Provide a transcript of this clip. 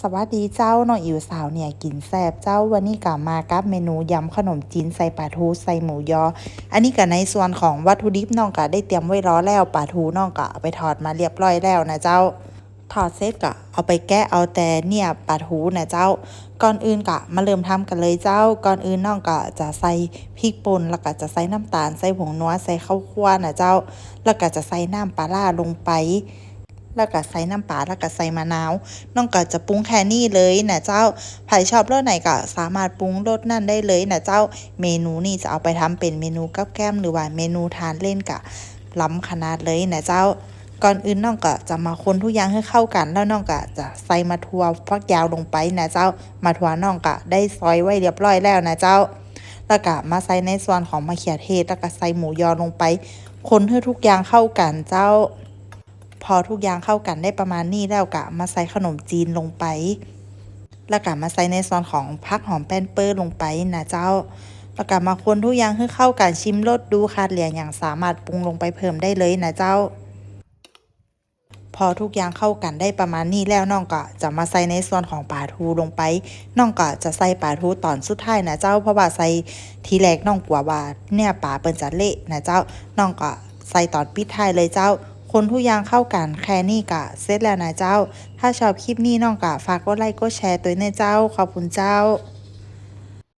สวัสดีเจ้าน้องอิ๋วสาวเนี่ยกินแซ่บเจ้าวันนี้ก็มากับเมนูยำขนมจีนใส่ปลาทูใส่หมูยอ อันนี้ก็ในส่วนของวัตถุดิบน้องก็ได้เตรียมไว้รอแล้วปลาทูน้องก็เอาไปทอดมาเรียบร้อยแล้วนะเจ้า ทอดเสร็จก็เอาไปแกะเอาแต่เนี่ยปลาทูนะเจ้า ก่อนอื่นก็มาเริ่มทำกันเลยเจ้า ก่อนอื่นน้องก็จะใส่พริกป่นแล้วก็จะใส่น้ำตาลใส่ผงนัวใส่ข้าวคั่วนะเจ้า แล้วก็จะใส่น้ำปลาร้าลงไป แล้วก็ใส่น้ำปลาแล้วก็ใส่มะนาวน้องก็จะปรุงแค่นี้เลยนะเจ้าใครชอบรสไหนก็สามารถปรุงรสนั่นได้เลยนะเจ้าเมนูนี่จะเอาไปทำเป็นเมนูกับแก้มหรือว่าเมนูทานเล่นกะล้ำขนาดเลยนะเจ้าก่อนอื่นน้องก็จะมาคนทุกอย่างให้เข้ากัน แล้วน้องก็จะใส่มาทัวฟักยาวลงไปนะเจ้า มาทัวน้องก็ได้ซอยไว้เรียบร้อยแล้วนะเจ้า แล้วก็มาใส่ในส่วนของมะเขือเทศแล้วก็ใส่หมูยอลงไป คนให้ทุกอย่างเข้ากันเจ้า พอทุกอย่างเข้ากันได้ประมาณนี้แล้วก็มาใส่ขนมจีนลงไป แล้วก็มาใส่ในส่วนของพักหอมแป้นเปอร์ลงไปนะเจ้า แล้วก็มาคนทุกอย่างให้เข้ากันชิมรสดูขาดเหลืออย่างสามารถปรุงลงไปเพิ่มได้เลยนะเจ้า พอทุกอย่างเข้ากันได้ประมาณนี้แล้วน้องก็จะมาใส่ในส่วนของปลาทูลงไป น้องก็จะใส่ปลาทูตอนสุดท้ายนะเจ้า เพราะว่าใส่ทีแรกน้องกลัวว่าเนี่ยปลาเปิ้นจะเละนะเจ้า น้องก็ใส่ตอนปิดท้ายเลยเจ้า คนทุกอย่างเข้ากันแค่นี้กะเสร็จแล้วนะเจ้า ถ้าชอบคลิปนี้น้องก็ฝากกดไลค์กดแชร์ตัวในเจ้า ขอบคุณเจ้า